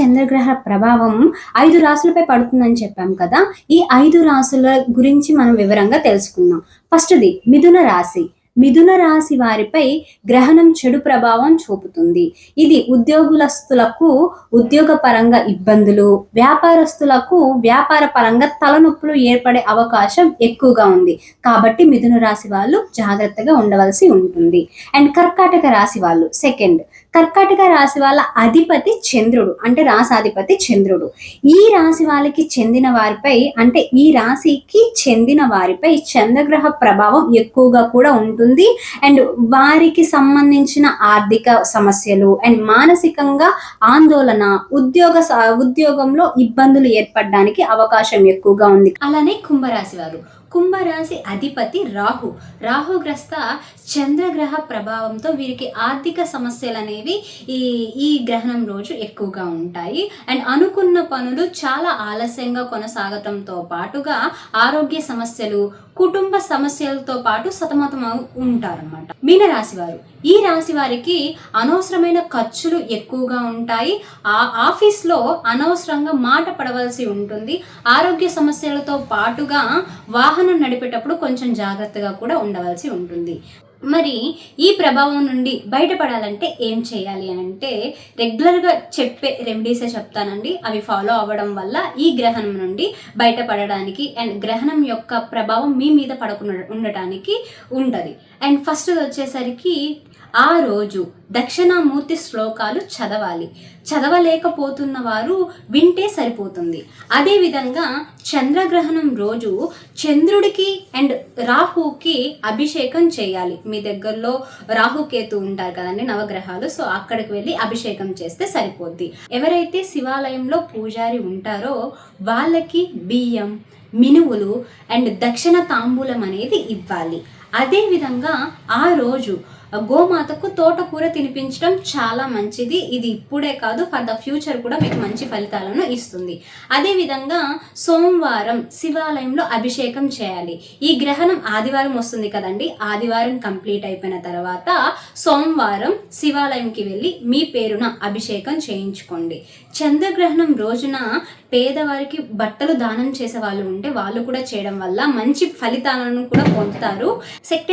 చంద్రగ్రహ ప్రభావం ఐదు రాసులపై పడుతుందని చెప్పాం కదా. ఈ ఐదు రాసుల గురించి మనం వివరంగా తెలుసుకుందాం. ఫస్ట్ది మిథున రాశి. మిథున రాశి వారిపై గ్రహణం చెడు ప్రభావం చూపుతుంది. ఇది ఉద్యోగులస్తులకు ఉద్యోగ పరంగా ఇబ్బందులు వ్యాపారస్తులకు వ్యాపార పరంగా తలనొప్పులు ఏర్పడే అవకాశం ఎక్కువగా ఉంది. కాబట్టి మిథున రాశి వాళ్ళు జాగ్రత్తగా ఉండవలసి ఉంటుంది. అండ్ కర్కాటక రాశి వాళ్ళు సెకండ్ కర్కాటక రాశి వాళ్ళ అధిపతి చంద్రుడు అంటే రాసాధిపతి చంద్రుడు. ఈ రాశి వాళ్ళకి చెందిన వారిపై అంటే ఈ రాశికి చెందిన వారిపై చంద్రగ్రహ ప్రభావం ఎక్కువగా కూడా ఉంటుంది. అండ్ వారికి సంబంధించిన ఆర్థిక సమస్యలు అండ్ మానసికంగా ఆందోళన ఉద్యోగ ఉద్యోగంలో ఇబ్బందులు ఏర్పడడానికి అవకాశం ఎక్కువగా ఉంది. అలానే కుంభరాశి వారు. కుంభరాశి అధిపతి రాహు. రాహుగ్రస్త చంద్రగ్రహ ప్రభావంతో వీరికి ఆర్థిక సమస్యలు అనేవి ఈ ఈ గ్రహణం రోజు ఎక్కువగా ఉంటాయి. అండ్ అనుకున్న పనులు చాలా ఆలస్యంగా కొనసాగటంతో పాటుగా ఆరోగ్య సమస్యలు కుటుంబ సమస్యలతో పాటు సతమతం ఉంటారనమాట మీనరాశి వారు ఈ రాశి వారికి అనవసరమైన ఖర్చులు ఎక్కువగా ఉంటాయి. ఆ ఆఫీస్లో అనవసరంగా మాట పడవలసి ఉంటుంది. ఆరోగ్య సమస్యలతో పాటుగా వాహనం నడిపేటప్పుడు కొంచెం జాగ్రత్తగా కూడా ఉండవలసి ఉంటుంది. మరి ఈ ప్రభావం నుండి బయటపడాలంటే ఏం చేయాలి అని అంటే రెగ్యులర్గా చెప్పే రెమెడీసే చెప్తానండి. అవి ఫాలో అవ్వడం వల్ల ఈ గ్రహణం నుండి బయటపడడానికి అండ్ గ్రహణం యొక్క ప్రభావం మీ మీద పడకుండా ఉండటానికి ఉంటుంది అండ్ ఫస్ట్ వచ్చేసరికి ఆ రోజు దక్షిణామూర్తి శ్లోకాలు చదవాలి. చదవలేకపోతున్న వారు వింటే సరిపోతుంది. అదేవిధంగా చంద్రగ్రహణం రోజు చంద్రుడికి అండ్ రాహుకి అభిషేకం చేయాలి. మీ దగ్గరలో రాహుకేతు ఉంటారు కదండి నవగ్రహాలు సో అక్కడికి వెళ్ళి అభిషేకం చేస్తే సరిపోద్ది. ఎవరైతే శివాలయంలో పూజారి ఉంటారో వాళ్ళకి బియ్యం మినువులు అండ్ దక్షిణ తాంబూలం అనేది ఇవ్వాలి. అదేవిధంగా ఆ రోజు గోమాతకు తోటకూర తినిపించడం చాలా మంచిది. ఇది ఇప్పుడే కాదు ఫర్ ద ఫ్యూచర్ కూడా మీకు మంచి ఫలితాలను ఇస్తుంది. అదేవిధంగా సోమవారం శివాలయంలో అభిషేకం చేయాలి. ఈ గ్రహణం ఆదివారం వస్తుంది కదండి. ఆదివారం కంప్లీట్ అయిపోయిన తర్వాత సోమవారం శివాలయంకి వెళ్ళి మీ పేరున అభిషేకం చేయించుకోండి. చంద్రగ్రహణం రోజున పేదవారికి బట్టలు దానం చేసే వాళ్ళు ఉంటే వాళ్ళు కూడా చేయడం వల్ల మంచి ఫలితాలను కూడా పొందుతారు. సెక్టర్